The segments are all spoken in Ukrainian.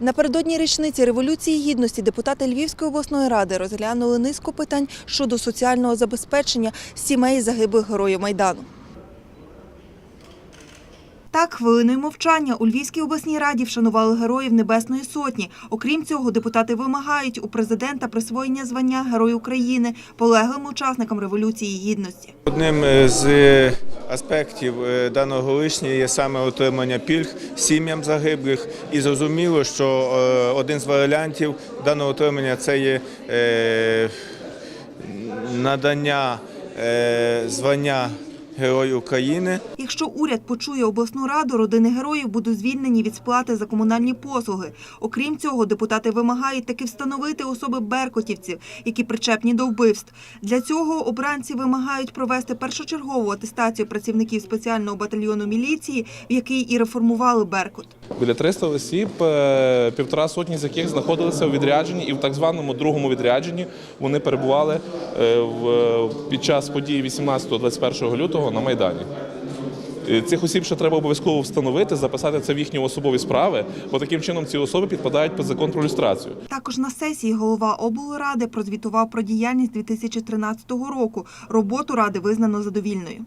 Напередодні річниці Революції Гідності депутати Львівської обласної ради розглянули низку питань щодо соціального забезпечення сімей загиблих героїв Майдану. Так, хвилиною мовчання у Львівській обласній раді вшанували героїв Небесної Сотні. Окрім цього, депутати вимагають у президента присвоєння звання Герой України полеглим учасникам Революції Гідності. Одним з аспектів е, даного лишня є саме отримання пільг сім'ям загиблих, і зрозуміло, що е, один з варіантів даного отримання це є е, надання звання Герой України. Якщо уряд почує обласну раду, родини героїв будуть звільнені від сплати за комунальні послуги. Окрім цього, депутати вимагають таки встановити особи беркутівців, які причепні до вбивств. Для цього обранці вимагають провести першочергову атестацію працівників спеціального батальйону міліції, в який і реформували Беркут. Біля 300 осіб, е, півтора сотні з яких знаходилися у відрядженні, і в так званому другому відрядженні вони перебували е, в, під час події 18-21 лютого на Майдані. Е, Цих осіб ще треба обов'язково встановити, записати це в їхні особові справи, бо таким чином ці особи підпадають під закон про люстрацію. Також на сесії голова облради прозвітував про діяльність 2013 року. Роботу ради визнано задовільною.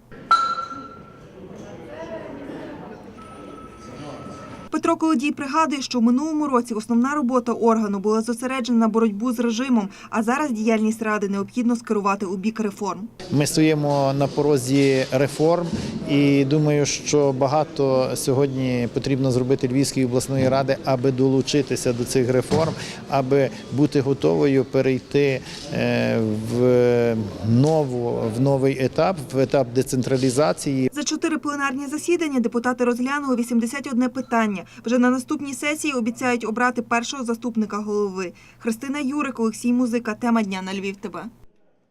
Петро Колодій пригадує, що в минулому році основна робота органу була зосереджена на боротьбу з режимом, а зараз діяльність ради необхідно скерувати у бік реформ. Ми стоїмо на порозі реформ, і думаю, що багато сьогодні потрібно зробити Львівської обласної ради, аби долучитися до цих реформ, аби бути готовою перейти е, в нову в новий етап, в етап децентралізації. За чотири пленарні засідання депутати розглянули 81 питання. Вже на наступній сесії обіцяють обрати першого заступника голови. Христина Юрик, Олексій Музика. Тема дня на Львів. ТБ.